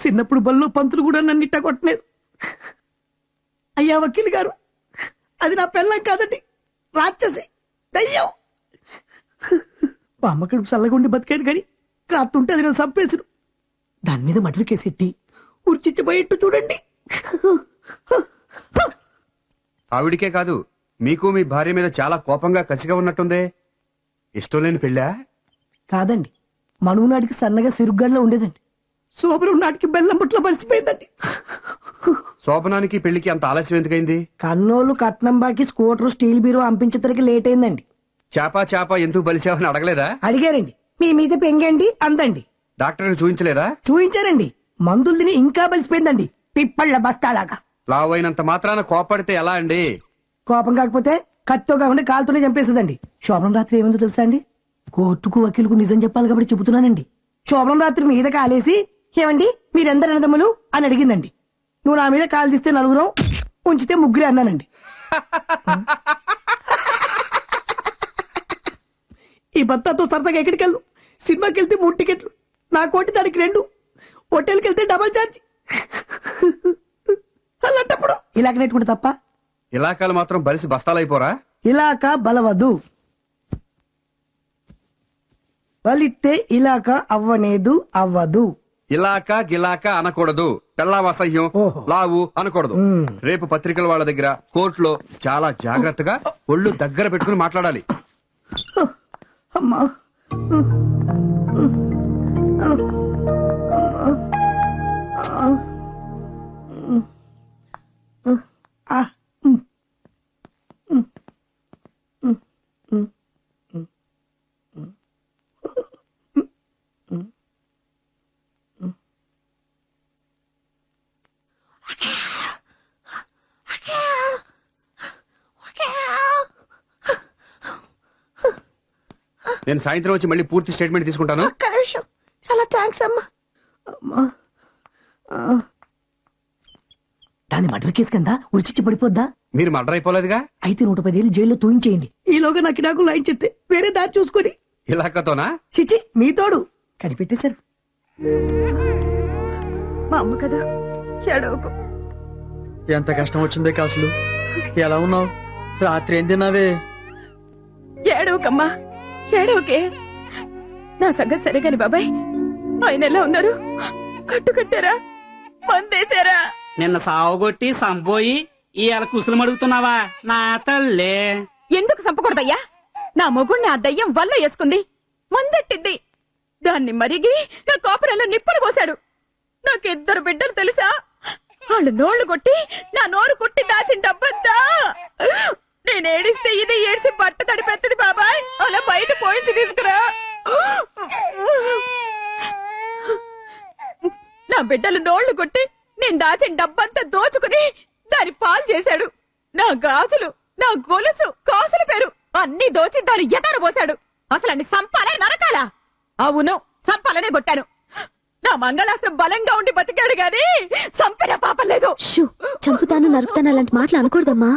చిన్నప్పుడు బల్లో పంతులు కూడా నన్ను ఇట్ట కొట్టలేదు. అయ్యా వకీల్ గారు అది నా పెళ్ళం కాదండి రాక్షసి దయ్యం. మా అమ్మ కడుపు చల్లగుండి బతికాను కానీ కాస్తుంటే అది నన్ను చంపేసుడు దాని మీద మటర్ కేసెట్టి ఉరిచిచ్చిపోయేట్టు చూడండి. ఆవిడికే కాదు మీకు మీ భార్య మీద చాలా కోపంగా కసిగా ఉన్నట్టుందే. ఇష్టం లేని పెళ్ళా? కాదండి మనువు నాటికి సన్నగా సిరుగ్గాల్లో ఉండేదండి. సోబరం నాటికి బెల్లం బుట్లో పరిచిపోయిందండి శోభనానికి పెళ్ళికి అంత ఆలస్యం ఎందుకైంది? కన్నోళ్ళు కట్నం బాకి స్కూటర్ స్టీల్ బీరో అంపించేసరికి లేట్ అయిందండి. చాపా చాపా ఎందుకు బలిచావని అడగలేదా? అడిగారండి. మీ మీద పెంగండి అందండి. డాక్టర్ చూపించలేదా చూయించారండి. మందులు తిని ఇంకా బలిసిపోయిందండి. పిప్పళ్ళ బస్తాలాగా. లావు అయినంత మాత్రాన కోపడితే ఎలా అండి? కోపం కాకపోతే కత్తితో కాకుండా కాలుతోనే చంపేసేదండి. శోభనం రాత్రి ఏముందో తెలుసా అండి? కోర్టుకు వకీలుకు నిజం చెప్పాలి కాబట్టి చెబుతున్నానండి. శోభనం రాత్రి మీద కాలేసి ఏమండి? మీరెందరు అన్నదమ్ములు? అని అడిగిందండి. నువ్వు నా మీద కాలు తీస్తే నలుగురం ఉంచితే ముగ్గురే అన్నానండి. ఈ భర్తతో సరదాగా ఎక్కడికి వెళ్ళు సినిమాకి వెళ్తే మూడు టికెట్లు నా కోటి దానికి రెండు హోటల్కి వెళ్తే డబల్ ఛార్జ్. అలాంటప్పుడు ఇలాగ నెట్టుకుంటే తప్ప? ఇలాకాలు మాత్రం బలిసి బస్తాలైపోరా? ఇలాక బలవదు. బలిస్తే ఇలాక అవ్వనేదు అవ్వదు. ఇలాక గిలాక అనకూడదు పెళ్ళాం అసహ్యం. లావు అనకూడదు. రేపు పత్రికల వాళ్ళ దగ్గర కోర్టులో చాలా జాగ్రత్తగా ఒళ్ళు దగ్గర పెట్టుకుని మాట్లాడాలి అమ్మా నేను సాయంత్రం వచ్చి మళ్ళీ పూర్తి స్టేట్మెంట్ తీసుకుంటాను. ఒక్క నిమిషం. చాలా థ్యాంక్స్ అమ్మా. అమ్మా. ఆ. దాని మర్డర్ కేసు కింద? ఉరిచిచ్చి పడిపోద్దా? మీరు మర్డర్ అయిపోలేదుగా? అయితే నూట పదేళ్ళు జైల్లో తూయించేయండి. ఈలోగా నాకు నాకు లైన్ చెప్తే వేరే దారి చూసుకొని. ఇలాకతోనా చిచి మీ తోడు. కనిపెట్టేశారు మా అమ్మ కదా చెడవకు ఎంత కష్టం వచ్చిందే కాసులు. ఎలా ఉన్నావు? రాత్రి ఏం తిన్నావే? ఏడవకమ్మా. ఏడవకే. నా సంగతి సరే కాని బాబాయ్ ఆయన ఎలా ఉన్నారు? కట్టు కట్టారా? మందేశారా? నిన్న సావుగొట్టి సంపోయి ఇవాళ కుసులు అడుగుతున్నావా నా తల్లే. ఎందుకు చంపకూడదయ్యా నా మొగుణ్ణి ఆ దయ్యం వల్ల వేసుకుంది. మందెట్టింది. దాన్ని మరిగి నా కాపురంలో నిప్పులు పోశాడు. నాకు ఇద్దరు బిడ్డలు తెలుసా? వాళ్ళు నోళ్ళు కొట్టి నా నోరు కుట్టి దాచిన బిడ్డలు నోళ్ళు కొట్టి నేను దాచిన డబ్బంతా దోచుకుని దాని పాలు చేశాడు. నా గాజులు నా గొలుసు కాసుల పేరు అన్ని దోచి దాని ఎదర పోశాడు. అసలు అన్ని సంపాలే నరకాలా? అవును సంపాలనే కొట్టాను. నా మంగళాస్త్రం బలంగా ఉండి బతికాడు గాని సంపిన పాపం లేదు. చంపుతాను నరుకుతాను అలాంటి మాటలు అనకూడదమ్మా.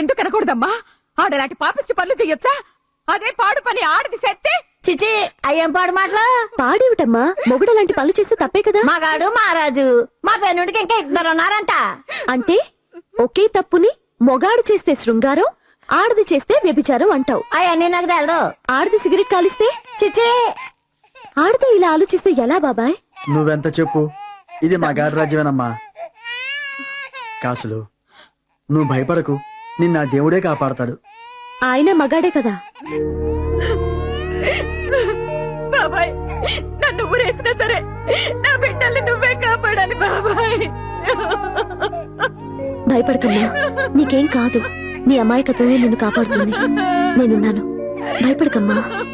ఎందుకు అనకూడదమ్మా ఆడలాంటి పాపిష్టి పనులు చెయ్యొచ్చా అదే పాడు పని ఆడది సెత్తే చిచి అయ్యం పాడు మాటలు? పాడేవిటమ్మా మొగుడు అలాంటి పనులు చేస్తే తప్పే కదా? మగాడు మహారాజు. మా పెన్నుడికి ఇంకా ఇద్దరు ఉన్నారంట. అంటే ఒకే తప్పుని మొగాడు చేస్తే శృంగారం ఆడది చేస్తే వ్యభిచారం అంటావు. అవన్నీ నాకు తెలదు. ఆడది సిగరెట్ కాలిస్తే? చిచి! ఆడది ఇలా ఆలోచిస్తే ఎలా బాబాయ్? నువ్వెంత చెప్పు? ఇది మా గాడి రాజ్యమేనమ్మా. కాసులు నువ్వు భయపడకు. నిన్న దేవుడే కాపాడతాడు. ఆయన మగాడే కదా. బాబాయ్. భయపడకమ్మా నీకేం కాదు. నీ అమాయకత్వమే నిన్ను కాపాడుతుంది. నేనున్నాను. భయపడకమ్మా.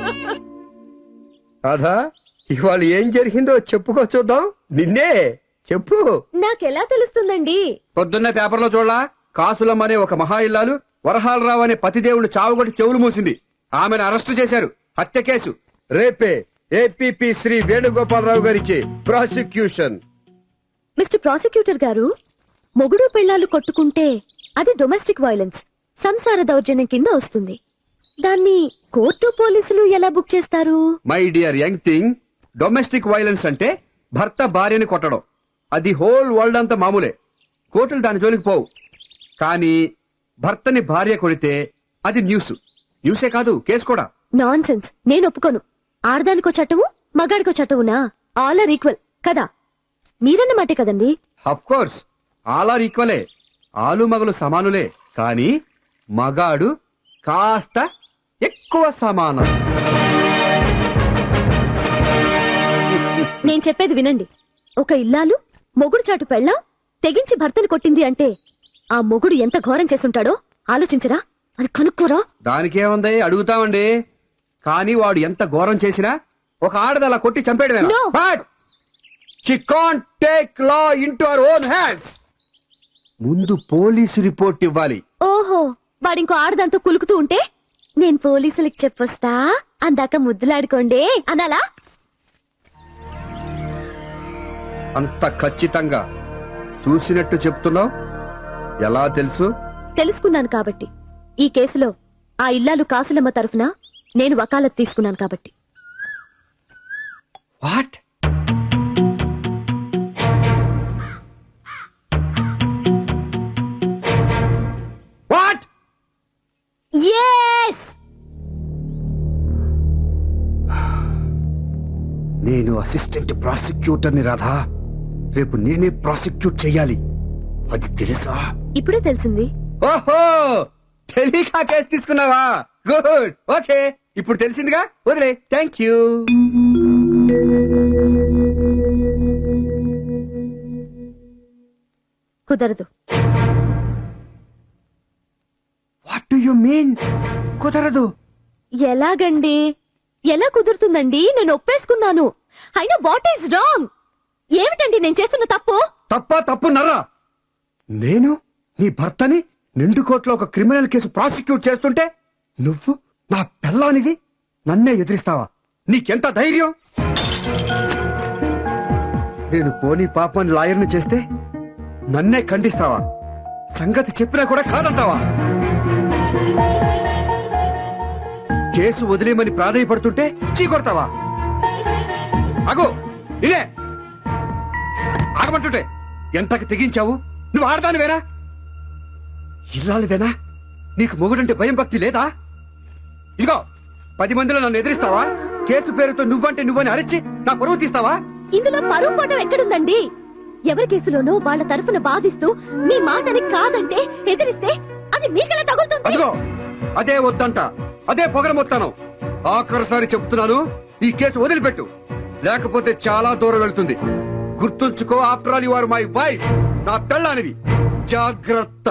రాధా ఇవాళ ఏం జరిగిందో చెప్పుకో చూద్దాం. నిన్నే చెప్పు. నాకెలా తెలుస్తుందండి? పొద్దున్న పేపర్లో చూడలా కాసులమ్మనే ఒక మహా ఇల్లాలు వరహాలరావు అనే పతిదేవుడు చావుగొట్టి చెవులు మూసింది. ఆమెను అరెస్టు చేశారు. హత్య కేసు. రేపే ఏపీపీ శ్రీ వేణుగోపాలరావు గారిచే ప్రాసిక్యూషన్. మిస్టర్ ప్రాసిక్యూటర్ గారు మొగుడు పెళ్ళాలు కొట్టుకుంటే అది డొమెస్టిక్ వైలెన్స్ సంసార దౌర్జన్యం కింద వస్తుంది. దాన్ని కోర్టు పోలీసులు ఎలా బుక్ చేస్తారు? My dear young thing domestic violence అంటే భర్త భార్యని కొట్టడం. అది హోల్ వరల్డ్ అంతా మామూలే. కోర్టులు దాని జోలికి పోవు. కానీ భర్తని భార్య కొడితే అది న్యూస్. న్యూసే కాదు కేసు కూడా. నాన్ సెన్స్ నేను ఒప్పుకోను. ఆడదానికో చట్టము మగాడికో చట్టమునా? ఆల్ ఆర్ ఈక్వల్ కదా? మీరన్న మాటే కదండి? కోర్స్ ఆల్ ఆర్ ఈక్వలే ఆలు మగలు సమానులే. కానీ మగాడు కాస్త ఎక్కువ సమానం. నేను చెప్పేది వినండి. ఒక ఇల్లాలు మొగుడు చాటు పెళ్ళాం తెగించి భర్తను కొట్టింది అంటే ఆ మొగుడు ఎంత ఘోరం చేసుంటాడో ఆలోచించరా? అది కనుక్కోరా? దానికేముంది? అడుగుతామండి. కానీ వాడు ఎంత ఘోరం చేసినా ఒక ఆడది అలా కొట్టి చంపేయడమేనా. But she can't take law into our own hands ముందు పోలీసు రిపోర్ట్ ఇవ్వాలి. ఓహో వాడింకో ఆడదాంతో కులుకుతూ ఉంటే? నేను పోలీసులకు చెప్పొస్తా? అందాక ముద్దులాడుకోండి? అనాలా? అంత ఖచ్చితంగా. చూసినట్టు చెప్తున్నావు? ఎలా తెలుసు? తెలుసుకున్నాను కాబట్టి. ఈ కేసులో ఆ ఇల్లాలు కాసులమ్మ తరఫున నేను వకాలత్ తీసుకున్నాను కాబట్టి. వాట్? ఎస్ నేను అసిస్టెంట్ ప్రాసిక్యూటర్ని రాధా. రేపు నేనే ప్రాసిక్యూట్ చెయ్యాలి అది తెలుసా? ఇప్పుడే తెలిసింది. ఓహో! తెలియక కేసు తీసుకున్నావా? గుడ్. ఓకే. ఇప్పుడు తెలిసిందిగా? వదిలే. థ్యాంక్ యూ కుదరదు. మీన్ కుదరదు. ఎలాగండి? ఎలా కుదురుతుందండి? నేను ఒప్పేసుకున్నాను. అయినా వాట్ ఈస్ రాంగ్? ఏమిటండి నేను చేస్తున్న తప్పు? తప్ప తప్పు నర్రా? నేను? నీ భర్తని నిండు కోర్టులో ఒక క్రిమినల్ కేసు ప్రాసిక్యూట్ చేస్తుంటే నువ్వు నా పెళ్ళానివి నన్నే ఎదిరిస్తావా? నీకెంత ధైర్యం? నేను పోనీ పాపని లాయర్ని చేస్తే నన్నే ఖండిస్తావా? సంగతి చెప్పినా కూడా కాదంటావా? కేసు వదిలేమని ప్రాధాయపడుతుంటే చీకొడతావా అగో ఇలే ఆగమంటుంటే ఎంతకు తెగించావు? నువ్వు ఆడదాని వేరా ఇల్లాలు వేనా? నీకు మొగుడంటే భయం భక్తి లేదా? ఇదిగో పది మందిలో నన్ను ఎదిరిస్తావా? కేసు పేరుతో నువ్వంటే నువ్వని అరిచి నా పరువు తీస్తావా? ఇందులో పరువు పోవడం ఎక్కడుందండి? ఎవరి కేసులోనూ వాళ్ళ తరఫున బాధిస్తూ మీ మాటని కాదంటే ఎదిరిస్తే అది మీకెలా తగులుతుంది? అదిగో అదే వద్దంట. అదే పొగరమొత్తాను. ఆఖరిసారి చెప్తున్నాను ఈ కేసు వదిలిపెట్టు. లేకపోతే చాలా దూరం వెళ్తుంది. గుర్తుంచుకో after all you are my wife నా పెళ్ళానివి. జాగ్రత్త.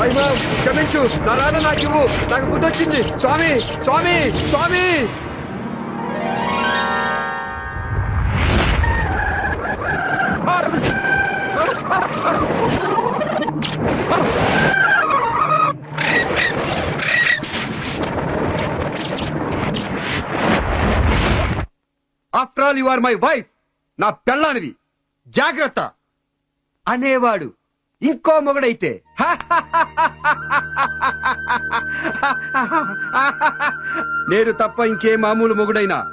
స్వామిమా క్షమించు. నా రాధ నాకు ఇవ్వు. నాకు బుద్ధి వచ్చింది స్వామి స్వామి స్వామి! After all you are my wife నా పెళ్ళానివి. జాగ్రత్త. అనేవాడు. ఇంకో మొగుడైతే. నేను తప్ప ఇంకే మామూలు మొగుడైనా.